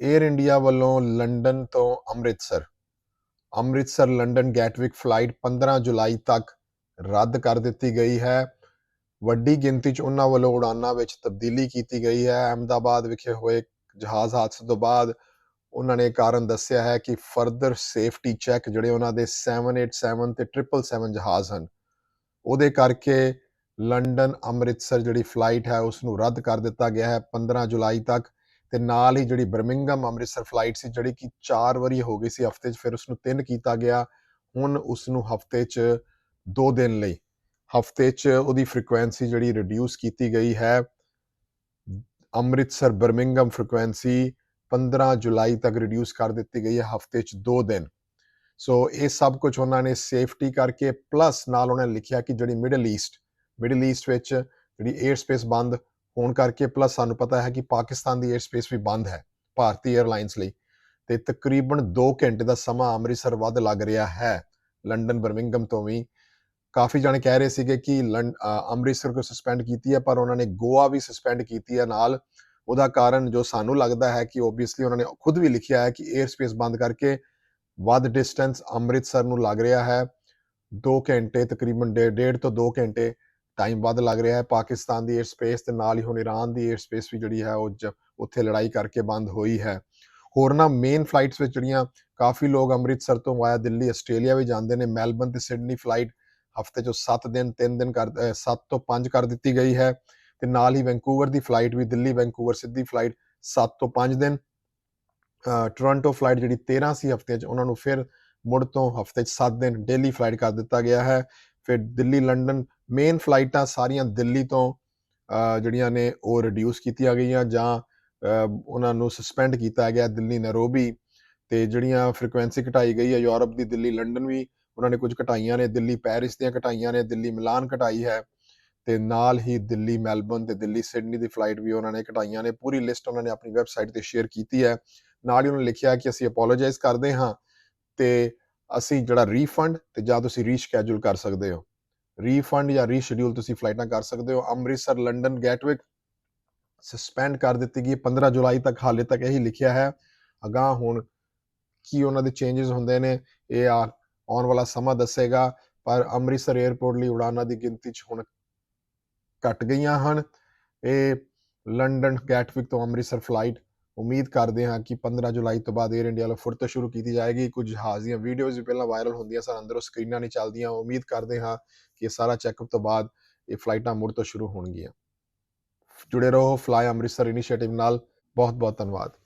Air India ਵੱਲੋਂ London ਤੋਂ Amritsar. Amritsar, London Gatwick flight 15 ਜੁਲਾਈ ਤੱਕ ਰੱਦ ਕਰ ਦਿੱਤੀ ਗਈ ਹੈ। ਵੱਡੀ ਗਿਣਤੀ 'ਚ ਉਹਨਾਂ ਵੱਲੋਂ ਉਡਾਨਾਂ ਵਿੱਚ ਤਬਦੀਲੀ ਕੀਤੀ ਗਈ ਹੈ। ਅਹਿਮਦਾਬਾਦ ਵਿਖੇ ਹੋਏ ਜਹਾਜ਼ ਹਾਦਸੇ ਤੋਂ ਬਾਅਦ ਉਹਨਾਂ ਨੇ ਕਾਰਨ ਦੱਸਿਆ ਹੈ ਕਿ ਫਰਦਰ ਸੇਫਟੀ ਚੈੱਕ ਜਿਹੜੇ ਉਹਨਾਂ ਦੇ 787 ਤੇ 777 ਜਹਾਜ਼ ਹਨ, ਉਹਦੇ ਕਰਕੇ ਲੰਡਨ ਅੰਮ੍ਰਿਤਸਰ ਜਿਹੜੀ ਫਲਾਈਟ ਹੈ ਉਸ ਨੂੰ ਰੱਦ ਕਰ ਦਿੱਤਾ ਗਿਆ ਹੈ। 15 ਜੁਲਾਈ ਤੱਕ ਤੇ ਨਾਲ ਹੀ ਜਿਹੜੀ ਬਰਮਿੰਗਮ ਅੰਮ੍ਰਿਤਸਰ ਫਲਾਈਟ ਸੀ, ਜਿਹੜੀ ਕਿ 4 ਵਾਰੀ ਹੋ ਗਈ ਸੀ ਹਫ਼ਤੇ 'ਚ, ਫਿਰ ਉਸ ਨੂੰ 3 ਕੀਤਾ ਗਿਆ। ਹੁਣ ਉਸ ਨੂੰ ਹਫ਼ਤੇ 'ਚ 2 ਦਿਨ ਲਈ। ਹਫ਼ਤੇ 'ਚ ਉਹਦੀ ਫ੍ਰੀਕੁਐਂਸੀ ਜਿਹੜੀ ਰਿਡਿਊਸ ਕੀਤੀ ਗਈ ਹੈ, ਅੰਮ੍ਰਿਤਸਰ ਬਰਮਿੰਗਮ ਫ੍ਰੀਕੁਐਂਸੀ 15 ਜੁਲਾਈ ਤੱਕ ਰਿਡਿਊਸ ਕਰ ਦਿੱਤੀ ਗਈ ਹੈ ਹਫ਼ਤੇ 'ਚ 2 ਦਿਨ। ਸੋ ਇਹ ਸਭ ਕੁਝ ਉਹਨਾਂ ਨੇ ਸੇਫਟੀ ਕਰਕੇ ਪਲੱਸ ਨਾਲ ਉਹਨਾਂ ਨੇ ਲਿਖਿਆ ਕਿ ਜਿਹੜੀ ਮਿਡਲ ਈਸਟ ਮਿਡਲ ਈਸਟ ਵਿੱਚ ਜਿਹੜੀ 에ਅਰ ਸਪੇਸ ਬੰਦ ਹੋਣ ਕਰਕੇ ਪਲੱਸ ਸਾਨੂੰ ਪਤਾ ਹੈ ਕਿ ਪਾਕਿਸਤਾਨ ਦੀ 에ਅਰ ਸਪੇਸ ਵੀ ਬੰਦ ਹੈ ਭਾਰਤੀ 에ਅਰਲਾਈਨਸ ਲਈ ਤੇ ਤਕਰੀਬਨ 2 ਘੰਟੇ ਦਾ ਸਮਾਂ ਅੰਮ੍ਰਿਤਸਰ ਵੱਧ ਲੱਗ ਰਿਹਾ ਹੈ। ਲੰਡਨ ਬਰਮਿੰਗਮ ਤੋਂ ਵੀ ਕਾਫੀ ਜਣੇ ਕਹਿ ਰਹੇ ਸੀਗੇ ਕਿ ਅੰਮ੍ਰਿਤਸਰ ਕੋ ਸਸਪੈਂਡ ਕੀਤੀ ਹੈ ਪਰ ਉਹਨਾਂ ਨੇ ਗੋਆ ਵੀ ਸਸਪੈਂਡ ਕੀਤੀ ਹੈ ਨਾਲ। ਉਹਦਾ ਕਾਰਨ ਜੋ ਸਾਨੂੰ ਲੱਗਦਾ ਹੈ ਕਿ ਓਬਵੀਅਸਲੀ ਉਹਨਾਂ ਨੇ ਖੁਦ ਵੀ ਲਿਖਿਆ ਹੈ ਕਿ 에ਅਰ ਸਪੇਸ ਬੰਦ ਕਰਕੇ ਵੱਧ ਡਿਸਟੈਂਸ ਅੰਮ੍ਰਿਤਸਰ ਨੂੰ ਲੱਗ ਰਿਹਾ ਹੈ। 2 ਘੰਟੇ, ਤਕਰੀਬਨ 1.5 ਤੋਂ 2 ਘੰਟੇ ਟਾਈਮ ਵੱਧ ਲੱਗ ਰਿਹਾ ਹੈ। ਪਾਕਿਸਤਾਨ ਦੀ 에ਅਰ ਸਪੇਸ ਤੇ ਨਾਲ ਹੀ ਹੁਣ ਈਰਾਨ ਦੀ 에ਅਰ ਸਪੇਸ ਵੀ ਜਿਹੜੀ ਹੈ ਉਹ ਜ- ਉੱਥੇ ਲੜਾਈ ਕਰਕੇ ਬੰਦ ਹੋਈ ਹੈ। ਹੋਰਨਾਂ ਮੇਨ ਫਲਾਈਟਸ ਵਿੱਚ ਜਿਹੜੀਆਂ ਕਾਫੀ ਲੋਕ ਅੰਮ੍ਰਿਤਸਰ ਤੋਂ ਵਾਇਆ ਦਿੱਲੀ, ਆਸਟ੍ਰੇਲੀਆ ਵੀ ਜਾਂਦੇ ਨੇ। ਮੈਲਬਨ ਤੇ ਸਿਡਨੀ ਫਲਾਈਟ ਹਫ਼ਤੇ ਚੋਂ 7 ਦਿਨ 3 ਦਿਨ ਕਰ 7 ਤੋਂ 5 ਕਰ ਦਿੱਤੀ ਗਈ ਹੈ। ਤੇ ਨਾਲ ਹੀ ਵੈਂਕੂਵਰ ਦੀ ਫਲਾਈਟ ਵੀ, ਦਿੱਲੀ ਵੈਂਕੂਵਰ ਸਿੱਧੀ ਫਲਾਈਟ 7 ਤੋਂ 5 ਦਿਨ। ਟੋਰਾਂਟੋ ਫਲਾਈਟ ਜਿਹੜੀ 13 ਸੀ ਹਫ਼ਤੇ 'ਚ, ਉਹਨਾਂ ਨੂੰ ਫਿਰ ਮੁੜ ਤੋਂ ਹਫ਼ਤੇ 'ਚ 7 ਦਿਨ ਡੇਲੀ ਫਲਾਈਟ ਕਰ ਦਿੱਤਾ ਗਿਆ ਹੈ। ਫਿਰ ਦਿੱਲੀ, ਲੰਡਨ ਮੇਨ ਫਲਾਈਟਾਂ ਸਾਰੀਆਂ ਦਿੱਲੀ ਤੋਂ ਜਿਹੜੀਆਂ ਨੇ ਉਹ ਰਿਡਿਊਸ ਕੀਤੀਆਂ ਗਈਆਂ ਜਾਂ ਉਹਨਾਂ ਨੂੰ ਸਸਪੈਂਡ ਕੀਤਾ ਗਿਆ ਦਿੱਲੀ ਨੈਰੋਬੀ ਤੇ ਜਿਹੜੀਆਂ ਫ੍ਰੀਕੁਐਂਸੀ ਘਟਾਈ ਗਈ ਹੈ, ਯੂਰਪ ਦੀ ਦਿੱਲੀ ਲੰਡਨ ਵੀ ਉਹਨਾਂ ਨੇ ਕੁਝ ਘਟਾਈਆਂ ਨੇ, ਦਿੱਲੀ ਪੈਰਿਸ ਦੀਆਂ ਘਟਾਈਆਂ ਨੇ, ਦਿੱਲੀ ਮਿਲਾਨ ਘਟਾਈ ਹੈ ਤੇ ਨਾਲ ਹੀ ਦਿੱਲੀ ਮੈਲਬਨ ਤੇ ਦਿੱਲੀ ਸਿਡਨੀ ਦੀ ਫਲਾਈਟ ਵੀ ਉਹਨਾਂ ਨੇ ਘਟਾਈਆਂ ਨੇ, ਪੂਰੀ ਲਿਸਟ ਉਹਨਾਂ ਨੇ ਆਪਣੀ ਵੈਬਸਾਈਟ ਤੇ ਸ਼ੇਅਰ ਕੀਤੀ ਹੈ। ਨਾਲ ਹੀ ਉਹਨਾਂ ਨੇ ਲਿਖਿਆ ਕਿ ਅਸੀਂ ਅਪੋਲੋਜਾਈਜ਼ ਕਰਦੇ ਹਾਂ ਤੇ ਅਸੀਂ ਜਿਹੜਾ ਰੀਫੰਡ ਤੇ ਜਾਂ ਤੁਸੀਂ ਰੀਸ਼ੈਡਿਊਲ ਕਰ ਸਕਦੇ ਹੋ। ਰੀਫੰਡ ਜਾਂ ਰੀਸ਼ਡਿਊਲ ਤੁਸੀਂ ਫਲਾਈਟਾਂ ਕਰ ਸਕਦੇ ਹੋ। ਅੰਮ੍ਰਿਤਸਰ ਲੰਡਨ ਗੈਟਵਿਕ ਸਸਪੈਂਡ ਕਰ ਦਿੱਤੀ ਗਈ। 15 ਜੁਲਾਈ ਤੱਕ ਹਾਲੇ ਤੱਕ ਇਹੀ ਲਿਖਿਆ ਹੈ। ਅਗਾਹ ਹੁਣ ਕੀ ਉਹਨਾਂ ਦੇ ਚੇਂਜਸ ਹੁੰਦੇ ਨੇ, ਇਹ ਆ ਆਉਣ ਵਾਲਾ ਸਮਾਂ ਦੱਸੇਗਾ। ਪਰ ਅੰਮ੍ਰਿਤਸਰ 에ਅਰਪੋਰਟ ਲਈ ਉਡਾਨਾਂ ਦੀ ਗਿਣਤੀ 'ਚ ਹੁਣ ਘਟ ਗਈਆਂ ਹਨ। ਇਹ ਲੰਡਨ ਗੈਟਵਿਕ ਤੋਂ ਅੰਮ੍ਰਿਤਸਰ ਫਲਾਈਟ ਉਮੀਦ ਕਰਦੇ ਹਾਂ ਕਿ 15 ਜੁਲਾਈ ਤੋਂ ਬਾਅਦ 에ਅਰ ਇੰਡੀਆ ਵੱਲੋਂ ਫਿਰ ਤੋਂ ਸ਼ੁਰੂ ਕੀਤੀ ਜਾਏਗੀ। ਕੁਝ ਜਹਾਜ਼ ਦੀਆਂ ਵੀਡੀਓਜ਼ ਵੀ ਪਹਿਲਾਂ ਵਾਇਰਲ ਹੁੰਦੀਆਂ ਸਨ, ਅੰਦਰੋਂ ਸਕਰੀਨਾਂ ਨਹੀਂ ਚੱਲਦੀਆਂ। ਉਮੀਦ ਕਰਦੇ ਹਾਂ ਕਿ ਸਾਰਾ ਚੈੱਕਅਪ ਤੋਂ ਬਾਅਦ ਇਹ ਫਲਾਈਟਾਂ ਮੁੜ ਤੋਂ ਸ਼ੁਰੂ ਹੋਣਗੀਆਂ। ਜੁੜੇ ਰਹੋ ਫਲਾਈ ਅੰਮ੍ਰਿਤਸਰ ਇਨੀਸ਼ੀਏਟਿਵ ਨਾਲ। ਬਹੁਤ ਬਹੁਤ ਧੰਨਵਾਦ।